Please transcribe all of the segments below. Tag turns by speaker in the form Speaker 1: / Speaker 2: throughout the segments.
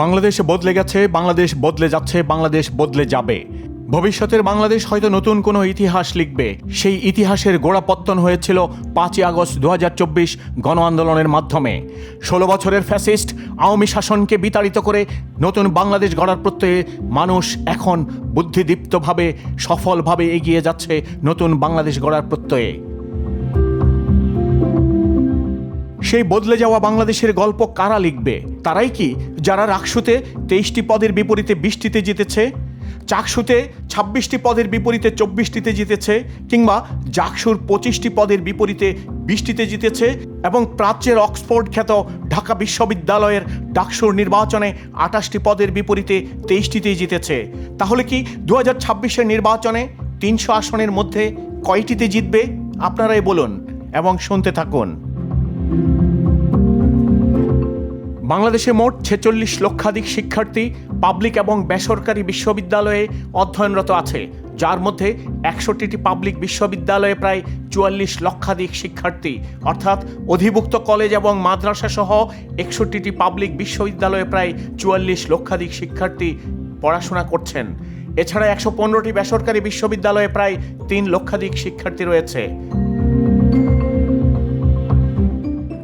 Speaker 1: বাংলাদেশ বদলে গেছে, বাংলাদেশ বদলে যাচ্ছে, বাংলাদেশ বদলে যাবে। ভবিষ্যতের বাংলাদেশ হয়তো নতুন কোনো ইতিহাস লিখবে। সেই ইতিহাসের গোড়াপত্তন হয়েছিল পাঁচই আগস্ট দু হাজার গণ আন্দোলনের মাধ্যমে। ষোলো বছরের ফ্যাসিস্ট আওয়ামী শাসনকে বিতাড়িত করে নতুন বাংলাদেশ গড়ার প্রত্যয়ে মানুষ এখন বুদ্ধিদীপ্তভাবে, সফলভাবে এগিয়ে যাচ্ছে নতুন বাংলাদেশ গড়ার প্রত্যয়ে। সেই বদলে যাওয়া বাংলাদেশের গল্প কারা লিখবে? তারাই কি যারা রাকসুতে তেইশটি পদের বিপরীতে বৃষ্টিতে জিতেছে, চাকসুতে ছাব্বিশটি পদের বিপরীতে চব্বিশটিতে জিতেছে, কিংবা জাকসুর পঁচিশটি পদের বিপরীতে বৃষ্টিতে জিতেছে এবং প্রাচ্যের অক্সফোর্ড খ্যাত ঢাকা বিশ্ববিদ্যালয়ের ডাকসুর নির্বাচনে আটাশটি পদের বিপরীতে তেইশটিতেই জিতেছে। তাহলে কি দু হাজার নির্বাচনে তিনশো আসনের মধ্যে কয়টিতে জিতবে? আপনারাই বলুন এবং শুনতে থাকুন। বাংলাদেশে মোট ছেচল্লিশ লক্ষাধিক শিক্ষার্থী পাবলিক এবং বেসরকারি বিশ্ববিদ্যালয়ে অধ্যয়নরত আছে, যার মধ্যে একষট্টিটি পাবলিক বিশ্ববিদ্যালয়ে প্রায় চুয়াল্লিশ লক্ষাধিক শিক্ষার্থী। অর্থাৎ অধিভুক্ত কলেজ এবং মাদ্রাসা সহ একষট্টিটি পাবলিক বিশ্ববিদ্যালয়ে প্রায় চুয়াল্লিশ লক্ষাধিক শিক্ষার্থী পড়াশোনা করছেন। এছাড়া একশো পনেরোটি বেসরকারি বিশ্ববিদ্যালয়ে প্রায় তিন লক্ষাধিক শিক্ষার্থী রয়েছে।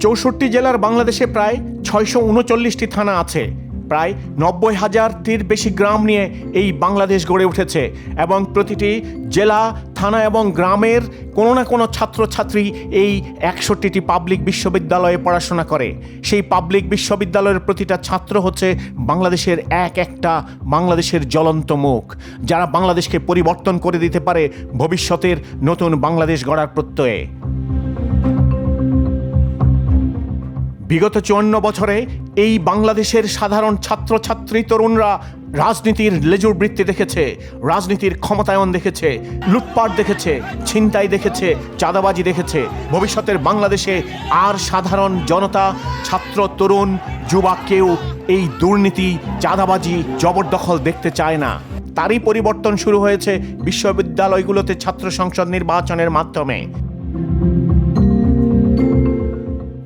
Speaker 1: চৌষট্টি জেলার বাংলাদেশে প্রায় ছয়শো উনচল্লিশটি থানা আছে। প্রায় নব্বই হাজারটির বেশি গ্রাম নিয়ে এই বাংলাদেশ গড়ে উঠেছে এবং প্রতিটি জেলা, থানা এবং গ্রামের কোনো না কোনো ছাত্রছাত্রী এই একষট্টিটি পাবলিক বিশ্ববিদ্যালয়ে পড়াশোনা করে। সেই পাবলিক বিশ্ববিদ্যালয়ের প্রতিটা ছাত্র হচ্ছে বাংলাদেশের এক একটা বাংলাদেশের জ্বলন্ত মুখ, যারা বাংলাদেশকে পরিবর্তন করে দিতে পারে ভবিষ্যতের নতুন বাংলাদেশ গড়ার প্রত্যয়ে। বিগত চুয়ান্ন বছরে এই বাংলাদেশের সাধারণ ছাত্রছাত্রী তরুণরা রাজনীতির লেজুর বৃত্তি দেখেছে, রাজনীতির ক্ষমতায়ন দেখেছে, লুটপাট দেখেছে, ছিনতাই দেখেছে, চাঁদাবাজি দেখেছে। ভবিষ্যতের বাংলাদেশে আর সাধারণ জনতা, ছাত্র, তরুণ যুবা কেউ এই দুর্নীতি, চাঁদাবাজি, জবরদখল দেখতে চায় না। তারই পরিবর্তন শুরু হয়েছে বিশ্ববিদ্যালয়গুলোতে ছাত্র সংসদ নির্বাচনের মাধ্যমে।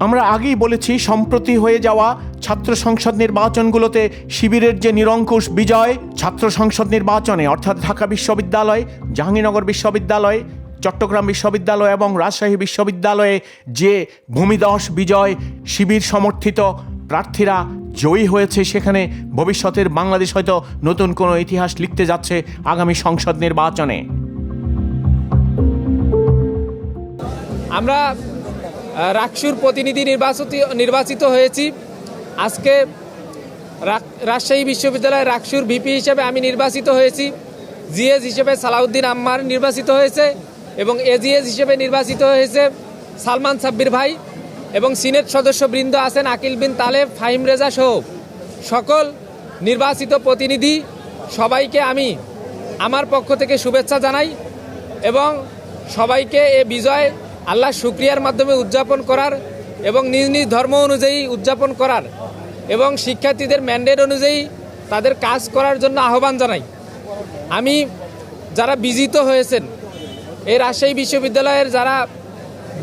Speaker 1: আমরা আগেই বলেছি, সম্প্রতি হয়ে যাওয়া ছাত্র সংসদ নির্বাচনগুলোতে শিবিরের যে নিরঙ্কুশ বিজয়, ছাত্র সংসদ নির্বাচনে, অর্থাৎ ঢাকা বিশ্ববিদ্যালয়, জাহাঙ্গীরনগর বিশ্ববিদ্যালয়, চট্টগ্রাম বিশ্ববিদ্যালয় এবং রাজশাহী বিশ্ববিদ্যালয়ে যে ভূমিদশ বিজয় শিবির সমর্থিত প্রার্থীরা জয়ী হয়েছে, সেখানে ভবিষ্যতের বাংলাদেশ হয়তো নতুন কোনো ইতিহাস লিখতে যাচ্ছে আগামী সংসদ নির্বাচনে।
Speaker 2: আমরা রাকসুর প্রতিনিধি নির্বাচিত নির্বাচিত হয়েছি। আজকে রাজশাহী বিশ্ববিদ্যালয়ের রাকসুর ভিপি হিসেবে আমি নির্বাচিত হয়েছি। জিএস হিসেবে সালাউদ্দিন আম্মার নির্বাচিত হয়েছে এবং এজিএস হিসেবে নির্বাচিত হয়েছে সালমান সাব্বির ভাই এবং সিনেট সদস্যবৃন্দ আছেন আকিল বিন তালেব, ফাহিম রেজা সহ সকল নির্বাচিত প্রতিনিধি। সবাইকে আমি আমার পক্ষ থেকে শুভেচ্ছা জানাই এবং সবাইকে এ বিজয় আল্লাহ শুক্রিয়ার মাধ্যমে উদযাপন করার এবং নিজ নিজ ধর্ম অনুযায়ী উদযাপন করার এবং শিক্ষার্থীদের ম্যান্ডেট অনুযায়ী তাদের কাজ করার জন্য আহ্বান জানাই। আমি যারা বিজিত হয়েছেন, এই রাজশাহী বিশ্ববিদ্যালয়ের যারা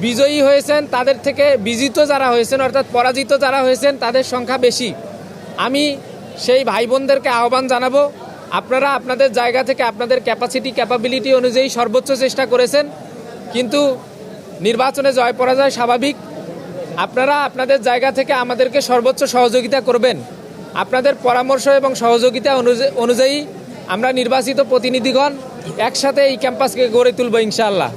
Speaker 2: বিজয়ী হয়েছেন, তাদের থেকে বিজিত যারা হয়েছেন, অর্থাৎ পরাজিত যারা হয়েছেন, তাদের সংখ্যা বেশি। আমি সেই ভাই বোনদেরকে আহ্বান জানাব, আপনারা আপনাদের জায়গা থেকে আপনাদের ক্যাপাসিটি ক্যাপাবিলিটি অনুযায়ী সর্বোচ্চ চেষ্টা করেছেন, কিন্তু নির্বাচনে জয় পরাজয় স্বাভাবিক। আপনারা আপনাদের জায়গা থেকে আমাদেরকে সর্বোচ্চ সহযোগিতা করবেন। আপনাদের পরামর্শ এবং সহযোগিতা অনুযা- অনুযায়ী আমরা নির্বাচিত প্রতিনিধিগণ একসাথে এই ক্যাম্পাসকে গড়ে তুলব ইনশাআল্লাহ।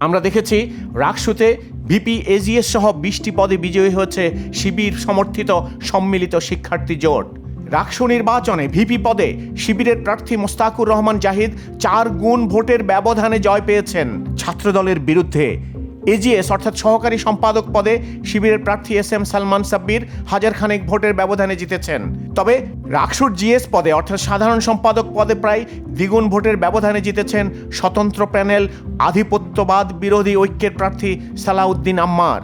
Speaker 1: আমরা দেখেছি রাকসুতে ভিপি এজিএস সহ বিশটি পদে বিজয়ী হয়েছে শিবির সমর্থিত সম্মিলিত শিক্ষার্থী জোট। রাকসু নির্বাচনে ভিপি পদে শিবিরের প্রার্থী মোস্তাকুর রহমান জাহিদ চার গুণ ভোটের ব্যবধানে জয় পেয়েছেন ছাত্রদলের বিরুদ্ধে। এজিএস অর্থাৎ সহকারী সম্পাদক পদে শিবিরের প্রার্থী এস এম সালমান সাব্বির হাজার খানেক ভোটের ব্যবধানে জিতেছেন। তবে রাকসুর জিএস পদে অর্থাৎ সাধারণ সম্পাদক পদে প্রায় দ্বিগুণ ভোটের ব্যবধানে জিতেছেন স্বতন্ত্র প্যানেল আধিপত্যবাদ বিরোধী ঐক্যের প্রার্থী সালাউদ্দিন আম্মার।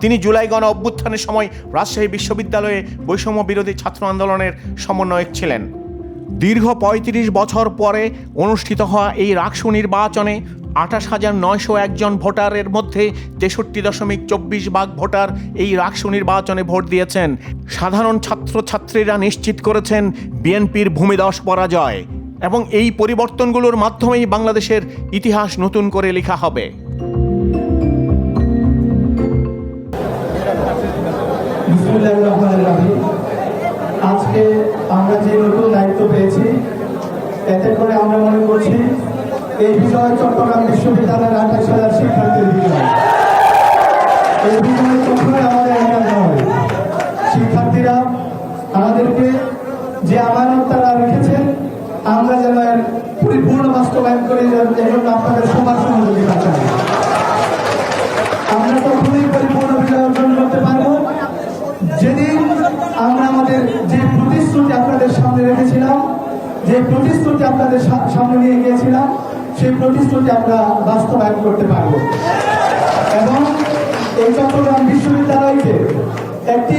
Speaker 1: তিনি জুলাই গণ অভ্যুত্থানের সময় রাজশাহী বিশ্ববিদ্যালয়ে বৈষম্য বিরোধী ছাত্র আন্দোলনের সমন্বয়ক ছিলেন। দীর্ঘ ৩৫ বছর পরে অনুষ্ঠিত হওয়া এই রাকসু নির্বাচনে আঠাশ হাজার নয়শো একজন ভোটারের মধ্যে তেষট্টি দশমিক চব্বিশ ভাগ ভোটার এই রাকসু নির্বাচনে ভোট দিয়েছেন। সাধারণ ছাত্রছাত্রীরা নিশ্চিত করেছেন বিএনপির ভূমিদশ পরাজয় এবং এই পরিবর্তনগুলোর মাধ্যমেই বাংলাদেশের ইতিহাস নতুন করে লেখা হবে।
Speaker 3: আজকে আমরা যে নতুন দায়িত্ব পেয়েছি, এতে করে আমরা মনে করছি এই বিজয় চট্টগ্রাম বিশ্ববিদ্যালয়ের আঠাশ হাজার শিক্ষার্থীর বিজয়। এই বিজয় কখনোই আমাদের একার নয় শিক্ষার্থীরা আমাদেরকে যে আমানত তারা রেখেছেন আমরা যেন এর পরিপূর্ণ বাস্তবায়ন করি এজন্য আপনাদের সবার সহযোগিতা চাই। আমরা তখনই পরিপূর্ণ বিজয় অর্জন করতে পারব। যেদিন আমরা আমাদের যে প্রতিশ্রুতি আপনাদের সামনে রেখেছিলাম, যে প্রতিশ্রুতি আপনাদের সামনে নিয়ে গিয়েছিলাম প্রতিশ্রুতি আমরা বাস্তবায়ন করতে পারব। এবং এই চট্টগ্রাম বিশ্ববিদ্যালয়কে একটি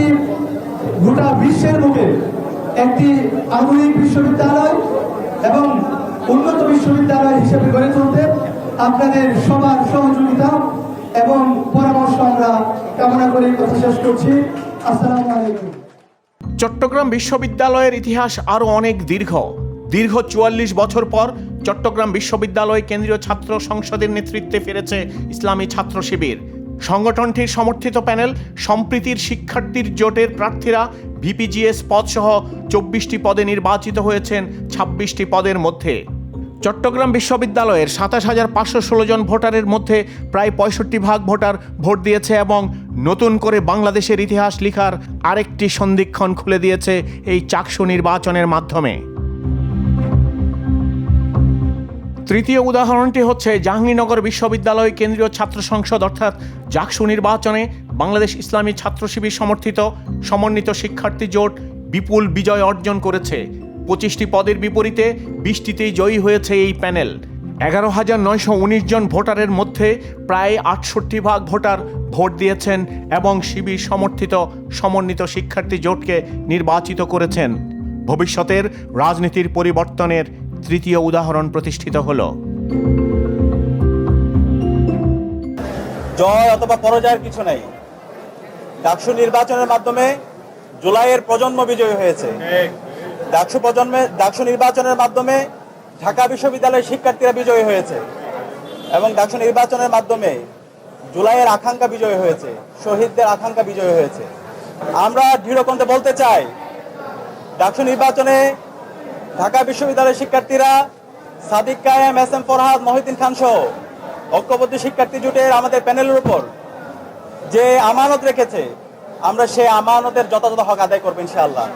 Speaker 3: গোটা বিশ্বের বুকে একটি আধুনিক বিশ্ববিদ্যালয় এবং উন্নত বিশ্ববিদ্যালয় হিসেবে গড়ে তুলতে আপনাদের সবার সহযোগিতা এবং পরামর্শ আমরা কামনা করে কথা শেষ করছি। আসসালামু আলাইকুম।
Speaker 1: চট্টগ্রাম বিশ্ববিদ্যালয়ের ইতিহাস আরও অনেক দীর্ঘ। দীর্ঘ চুয়াল্লিশ বছর পর চট্টগ্রাম বিশ্ববিদ্যালয় কেন্দ্রীয় ছাত্র সংসদের নেতৃত্বে ফিরেছে ইসলামী ছাত্র শিবির। সংগঠনটির সমর্থিত প্যানেল সম্প্রীতির শিক্ষার্থীর জোটের প্রার্থীরা, ভিপিজিএস পদসহ চব্বিশটি পদে নির্বাচিত হয়েছেন ছাব্বিশটি পদের মধ্যে। চট্টগ্রাম বিশ্ববিদ্যালয়ের সাতাশ হাজার পাঁচশো ষোলো জন ভোটারের মধ্যে প্রায় পঁয়ষট্টি ভাগ ভোটার ভোট দিয়েছে এবং নতুন করে বাংলাদেশের ইতিহাস লিখার আরেকটি সন্ধিক্ষণ খুলে দিয়েছে এই চাকসু নির্বাচনের মাধ্যমে। তৃতীয় উদাহরণটি হচ্ছে জাহাঙ্গীরনগর বিশ্ববিদ্যালয় কেন্দ্রীয় ছাত্র সংসদ, অর্থাৎ জাকসু নির্বাচনে বাংলাদেশ ইসলামী ছাত্র শিবির সমর্থিত সমন্বিত শিক্ষার্থী জোট বিপুল বিজয় অর্জন করেছে। পঁচিশটি পদের বিপরীতে বিশটিতেই জয়ী হয়েছে এই প্যানেল। এগারো হাজার নয়শো উনিশ জন ভোটারের মধ্যে প্রায় আটষট্টি ভাগ ভোটার ভোট দিয়েছেন এবং শিবির সমর্থিত সমন্বিত শিক্ষার্থী জোটকে নির্বাচিত করেছেন। ভবিষ্যতের রাজনীতির পরিবর্তনের তৃতীয় উদাহরণ প্রতিষ্ঠিত হল।
Speaker 4: জয় অথবা পরাজয়ের কিছু নেই। ডাকসু নির্বাচনের মাধ্যমে জুলাইয়ের প্রজন্ম বিজয়ী হয়েছে। ডাকসু প্রজন্মে, ডাকসু নির্বাচনের মাধ্যমে ঢাকা বিশ্ববিদ্যালয়ের শিক্ষার্থীরা বিজয়ী হয়েছে এবং ডাকসু নির্বাচনের মাধ্যমে জুলাইয়ের আকাঙ্ক্ষা বিজয়ী হয়েছে, শহীদদের আকাঙ্ক্ষা বিজয়ী হয়েছে। আমরা দৃঢ়কণ্ঠে বলতে চাই, ডাকসু নির্বাচনে ঢাকা বিশ্ববিদ্যালয়ের শিক্ষার্থীরা সাদিক কায়েম, এস এম ফরহাদ, মহিউদ্দিন খান সহ ঐক্যবদ্ধ শিক্ষার্থী জোটের আমাদের প্যানেলের উপর যে আমানত রেখেছে, আমরা সেই আমানতের যথাযথ হক আদায় করব ইনশাআল্লাহ।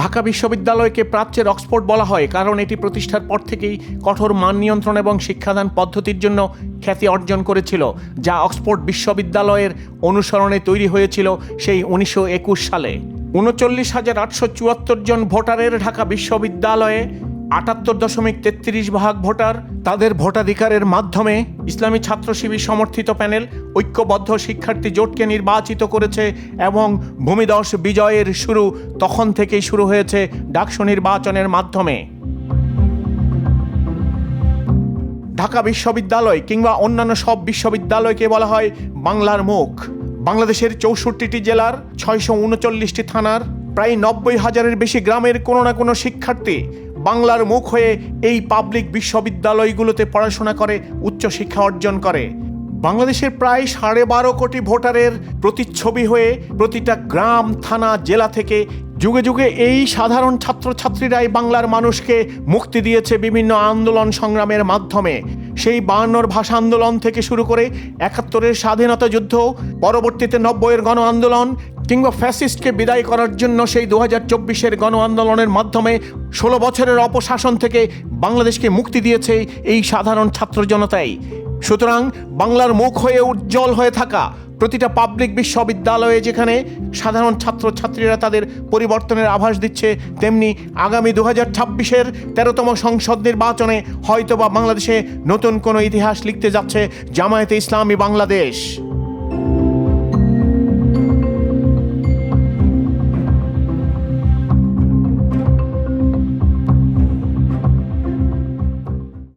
Speaker 1: ঢাকা বিশ্ববিদ্যালয়কে প্রাচ্যের অক্সফোর্ড বলা হয়, কারণ এটি প্রতিষ্ঠার পর থেকেই কঠোর মান নিয়ন্ত্রণ এবং শিক্ষাদান পদ্ধতির জন্য খ্যাতি অর্জন করেছিল, যা অক্সফোর্ড বিশ্ববিদ্যালয়ের অনুসরণে তৈরি হয়েছিল সেই উনিশশো একুশ সালে। উনচল্লিশ হাজার আটশো চুয়াত্তর জন ভোটারের ঢাকা বিশ্ববিদ্যালয়ে আটাত্তর দশমিক তেত্রিশ ভাগ ভোটার তাদের ভোটাধিকারের মাধ্যমে ইসলামী ছাত্র শিবির সমর্থিত প্যানেল ঐক্যবদ্ধ শিক্ষার্থী জোটকে নির্বাচিত করেছে এবং ভূমিদশ বিজয়ের শুরু তখন থেকেই শুরু হয়েছে ডাকসু নির্বাচনের মাধ্যমে। ঢাকা বিশ্ববিদ্যালয় কিংবা অন্যান্য সব বিশ্ববিদ্যালয়কে বলা হয় বাংলার মুখ। বাংলাদেশের চৌষট্টিটি জেলার ছয়শো উনচল্লিশটি থানার প্রায় নব্বই হাজারের বেশি গ্রামের কোনো না কোনো শিক্ষার্থী বাংলার মুখ হয়ে এই পাবলিক বিশ্ববিদ্যালয়গুলোতে পড়াশোনা করে, উচ্চশিক্ষা অর্জন করে। বাংলাদেশের প্রায় সাড়ে বারো কোটি ভোটারের প্রতিচ্ছবি হয়ে প্রতিটা গ্রাম, থানা, জেলা থেকে যুগে যুগে এই সাধারণ ছাত্রছাত্রীরাই বাংলার মানুষকে মুক্তি দিয়েছে বিভিন্ন আন্দোলন সংগ্রামের মাধ্যমে। সেই বায়ান্নর ভাষা আন্দোলন থেকে শুরু করে একাত্তরের স্বাধীনতা যুদ্ধ, পরবর্তীতে নব্বইয়ের গণ আন্দোলন কিংবা ফ্যাসিস্টকে বিদায় করার জন্য সেই দু হাজার চব্বিশের গণ আন্দোলনের মাধ্যমে ষোলো বছরের অপশাসন থেকে বাংলাদেশকে মুক্তি দিয়েছে এই সাধারণ ছাত্র জনতাই। সুতরাং বাংলার মুখ হয়ে উজ্জ্বল হয়ে থাকা প্রতিটা পাবলিক বিশ্ববিদ্যালয়ে যেখানে সাধারণ ছাত্রছাত্রীরা তাদের পরিবর্তনের আভাস দিচ্ছে, তেমনি আগামী দু হাজার ছাব্বিশের তেরোতম সংসদ নির্বাচনে হয়তোবা বাংলাদেশে নতুন কোনো ইতিহাস লিখতে যাচ্ছে জামায়াতে ইসলামী বাংলাদেশ।